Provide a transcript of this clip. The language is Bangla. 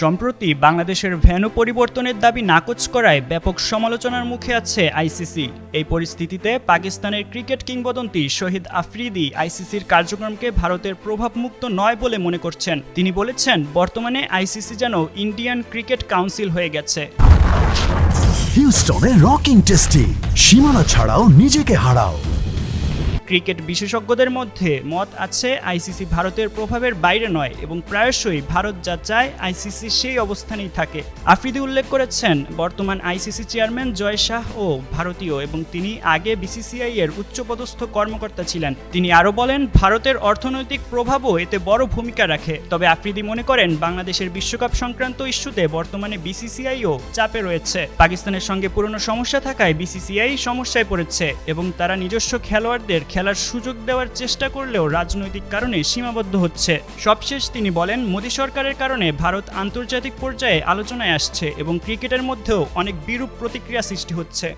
সম্প্রতি বাংলাদেশের ভেন্যু পরিবর্তনের দাবি নাকচ করায় ব্যাপক সমালোচনার মুখে আছে আইসিসি। এই পরিস্থিতিতে পাকিস্তানের ক্রিকেট কিংবদন্তি শহীদ আফ্রিদি আইসিসির কার্যক্রমকে ভারতের প্রভাবমুক্ত নয় বলে মনে করছেন। তিনি বলেছেন, বর্তমানে আইসিসি যেন ইন্ডিয়ান ক্রিকেট কাউন্সিল হয়ে গেছে। হিউস্টনে রকিং টেস্টি সীমানা ছাড়াও নিজেকে হারাও। ক্রিকেট বিশেষজ্ঞদের মধ্যে মত আছে আইসিসি ভারতের প্রভাবের বাইরে নয় এবং প্রায়শই ভারত যা চায় আইসিসি সেই অবস্থানেই থাকে। আফ্রিদি উল্লেখ করেছেন, বর্তমান আইসিসি চেয়ারম্যান জয় শাহ ও ভারতীয় এবং তিনি আগে বিসিসিআই এর উচ্চপদস্থ কর্মকর্তা ছিলেন। তিনি আরও বলেন, ভারতের অর্থনৈতিক প্রভাবও এতে বড় ভূমিকা রাখে। তবে আফ্রিদি মনে করেন, বাংলাদেশের বিশ্বকাপ সংক্রান্ত ইস্যুতে বর্তমানে বিসিসিআইও চাপে রয়েছে। পাকিস্তানের সঙ্গে পুরনো সমস্যা থাকায় বিসিসিআই সমস্যায় পড়েছে এবং তারা নিজস্ব খেলোয়াড়দের খেলার সুযোগ দেওয়ার চেষ্টা করলেও রাজনৈতিক কারণে সীমাবদ্ধ হচ্ছে। সবশেষ তিনি বলেন, মোদী সরকারের কারণে ভারত আন্তর্জাতিক পর্যায়ে আলোচনায় আসছে এবং ক্রিকেটের মধ্যেও অনেক বিরূপ প্রতিক্রিয়া সৃষ্টি হচ্ছে।